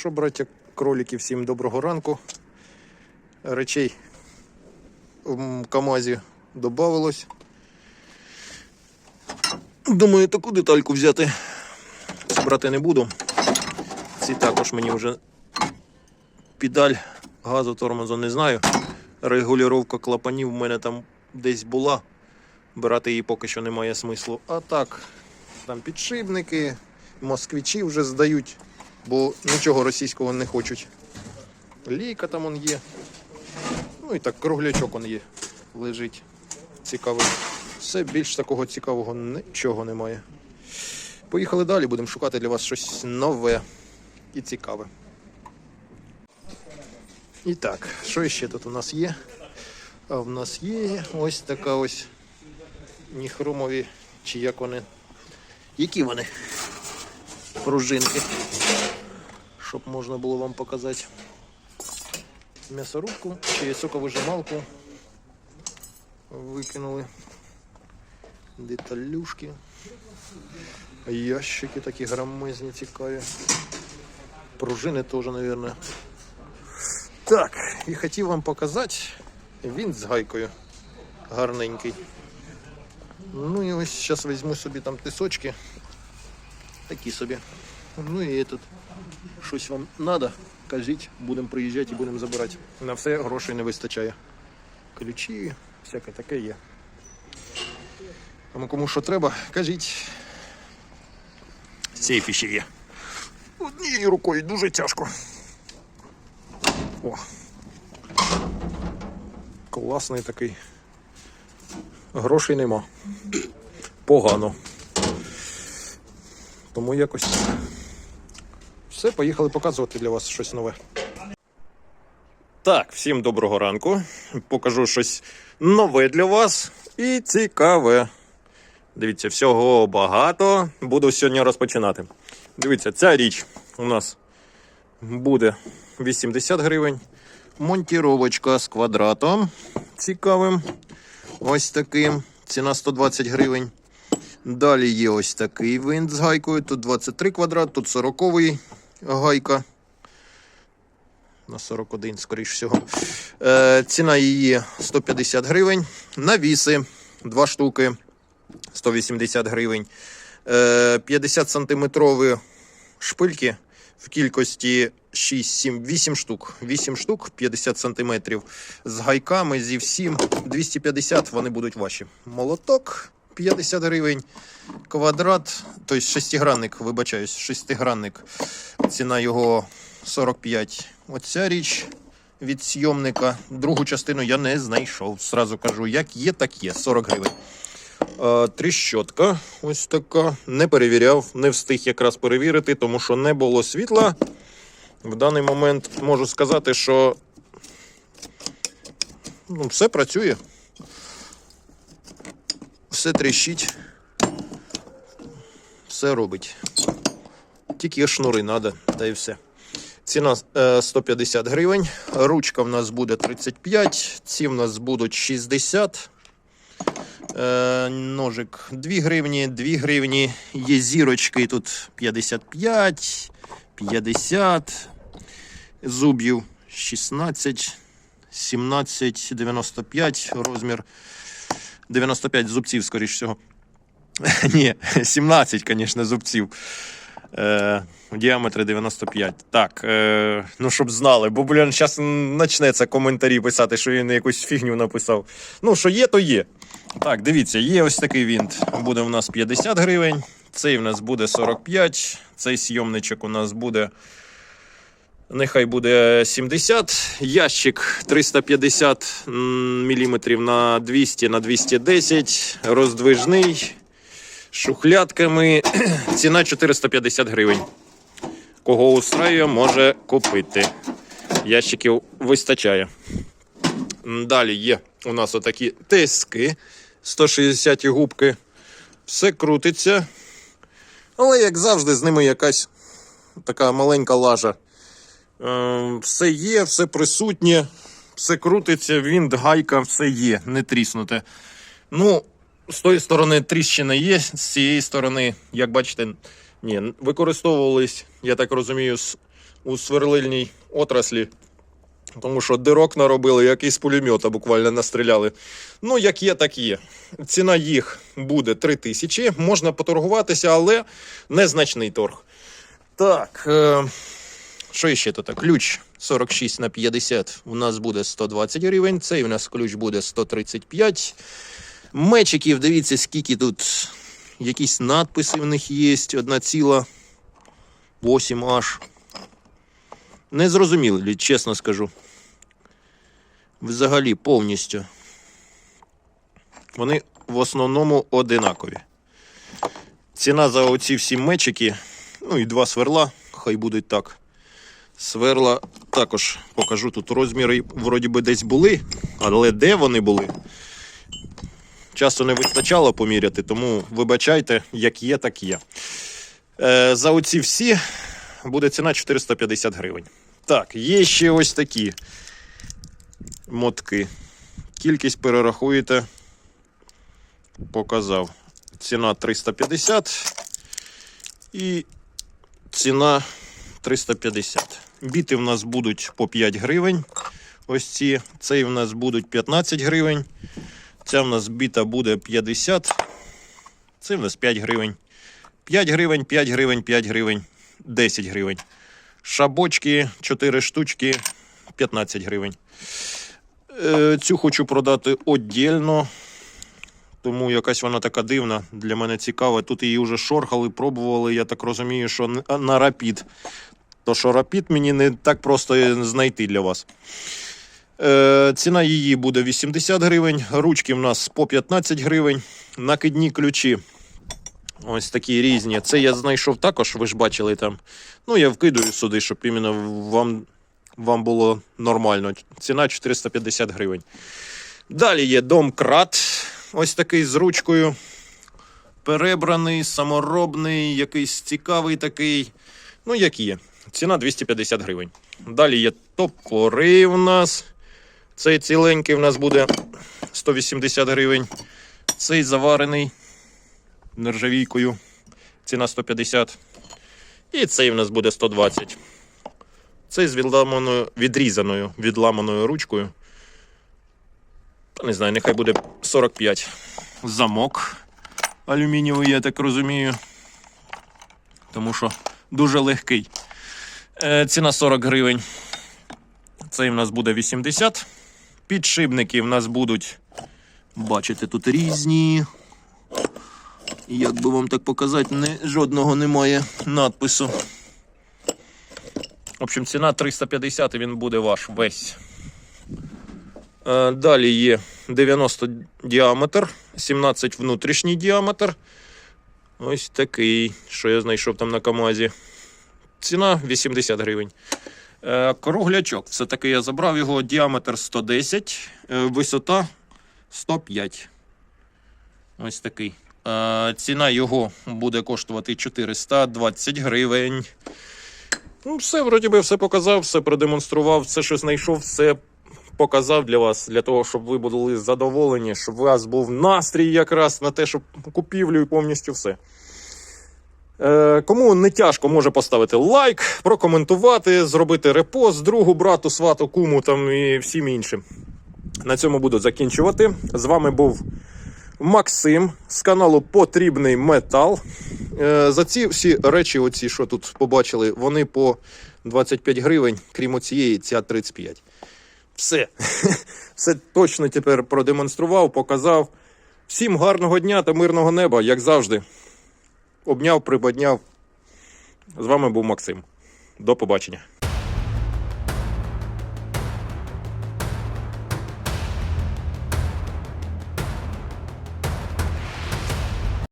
що, браття кролики, всім доброго ранку. Речей в КАМАЗі додавалось. Думаю, таку детальку взяти. Брати не буду. Ці також мені вже педаль газу тормозу не знаю. Регулювання клапанів в мене там десь була. Брати її поки що немає смислу. А так, там підшипники, москвичі вже здають, бо нічого російського не хочуть. Лійка там он є. Ну і так, круглячок он є. Лежить. Цікавий. Все більш такого цікавого нічого немає. Поїхали далі, будемо шукати для вас щось нове і цікаве. І так, що ще тут у нас є? А в нас є ось така ось ніхромові, чи як вони. Які вони? Пружинки. Щоб можна було вам показати м'ясорубку чи соковижималку. Викинули деталюшки. Ящики такі громезні цікаві. Пружини теж, мабуть. Так, і хотів вам показати він з гайкою. Гарненький. Ну і ось зараз візьму собі там тисочки. Такі собі. Ну і тут щось вам треба, кажіть, будемо приїжджати і будемо забирати. На все грошей не вистачає. Ключі, всяке таке є. Тому кому що треба, кажіть. Сейфі ще є. Однією рукою дуже тяжко. О. Класний такий. Грошей нема. Погано. Тому якось. Все, поїхали показувати для вас щось нове. Так, всім доброго ранку. Покажу щось нове для вас і цікаве. Дивіться, всього багато. Буду сьогодні розпочинати. Дивіться, ця річ у нас буде 80 гривень. Монтіровочка з квадратом цікавим. Ось таким. Ціна 120 гривень. Далі є ось такий винт з гайкою. Тут 23 квадрат, тут 40 гайка. На 41, скоріш всього. Е, ціна її 150 гривень. Навіси 2 штуки 180 гривень. Е, 50 сантиметрові шпильки в кількості 6, 7, 8 штук. 8 штук, 50 сантиметрів. З гайками, зі всім 250 вони будуть ваші. Молоток 50 гривень. Квадрат, тобто шестигранник, вибачаюсь, шестигранник. Ціна його 45. Оця річ від сйомника. Другу частину я не знайшов. Сразу кажу, як є, так є. 40 гривень. Тріщотка ось така. Не перевіряв, не встиг якраз перевірити, тому що не було світла. В даний момент можу сказати, що ну, все працює. Все тріщить. Все робить. Тільки шнури треба, та і все. Ціна е, 150 гривень. Ручка в нас буде 35, ці в нас будуть 60. Е, ножик 2 гривні, 2 гривні. Є зірочки тут 55, 50. Зуб'їв 16, 17, 95 розмір. 95 зубців, скоріш всього. Ні, 17, звісно, зубців. Е, в діаметрі 95. Так, е, ну щоб знали, бо, блін, зараз почнеться коментарі писати, що він якусь фігню написав. Ну, що є, то є. Так, дивіться, є ось такий вінт. Буде у нас 50 гривень. Цей у нас буде 45. Цей сйомничок у нас буде. Нехай буде 70. Ящик 350 мм на 200 на 210. Роздвижний. Шухлядками. Ціна 450 гривень. Кого устраює, може купити. Ящиків вистачає. Далі є у нас отакі тиски 160 губки. Все крутиться. Але, як завжди, з ними якась така маленька лажа. Е, Все є, все присутнє, все крутиться, вінт, гайка, все є, не тріснуте. Ну, з тої сторони тріщина є, з цієї сторони, як бачите, ні, використовувались, я так розумію, у сверлильній отраслі. Тому що дирок наробили, як із пулемета буквально настріляли. Ну, як є, так є. Ціна їх буде 3 тисячі. Можна поторгуватися, але незначний торг. Так. Е- що ще тут? Ключ 46 на 50 у нас буде 120 гривень. Цей у нас ключ буде 135. Мечиків, дивіться, скільки тут якісь надписи в них є. Одна ціла 8 аж. Не зрозуміли, чесно скажу. Взагалі повністю. Вони в основному одинакові. Ціна за оці всі мечики, ну і два сверла, хай будуть так. Сверла також покажу тут розміри, вроді би десь були, але де вони були? Часу не вистачало поміряти, тому вибачайте, як є, так є. Е, за оці всі буде ціна 450 гривень. Так, є ще ось такі мотки. Кількість перерахуєте. Показав. Ціна 350 і ціна 350. Біти в нас будуть по 5 гривень. Ось ці. Цей в нас будуть 15 гривень. Ця в нас біта буде 50. Це в нас 5 гривень. 5 гривень, 5 гривень, 5 гривень, 10 гривень. Шабочки 4 штучки 15 гривень. Е, Цю хочу продати віддільно, тому якась вона така дивна. Для мене цікава. Тут її вже шорхали, пробували. Я так розумію, що на рапід. То що рапід мені не так просто знайти для вас. Е, ціна її буде 80 гривень. Ручки в нас по 15 гривень. Накидні ключі. Ось такі різні. Це я знайшов також, ви ж бачили там. Ну, я вкидаю сюди, щоб іменно вам, вам було нормально. Ціна 450 гривень. Далі є домкрат. Ось такий з ручкою. Перебраний, саморобний, якийсь цікавий такий. Ну, як є. Ціна 250 гривень. Далі є топори в нас. Цей ціленький в нас буде 180 гривень. Цей заварений нержавійкою. Ціна 150. І цей в нас буде 120. Цей з відламаною, відрізаною відламаною ручкою. Не знаю, нехай буде 45. Замок алюмінієвий, я так розумію. Тому що дуже легкий. Е, ціна 40 гривень. Цей в нас буде 80. Підшипники в нас будуть. Бачите, тут різні. Як би вам так показати, не, жодного немає надпису. В общем, ціна 350 і він буде ваш весь. Е, Далі є 90 діаметр, 17 внутрішній діаметр. Ось такий, що я знайшов там на Камазі. Ціна 80 гривень. Е, Круглячок. Це таки я забрав його. Діаметр 110, е, висота 105. Ось такий. Е, Ціна його буде коштувати 420 гривень. Ну, все, вроді би, все показав, все продемонстрував, все, що знайшов, все показав для вас, для того, щоб ви були задоволені, щоб у вас був настрій якраз на те, щоб купівлю і повністю все. Е, Кому не тяжко, може поставити лайк, прокоментувати, зробити репост другу, брату, свату, куму там і всім іншим. На цьому буду закінчувати. З вами був Максим з каналу Потрібний Метал. Е, За ці всі речі, оці, що тут побачили, вони по 25 гривень, крім оцієї, ця 35. Все. Все точно тепер продемонстрував, показав. Всім гарного дня та мирного неба, як завжди. Обняв, приподняв. З вами був Максим. До побачення.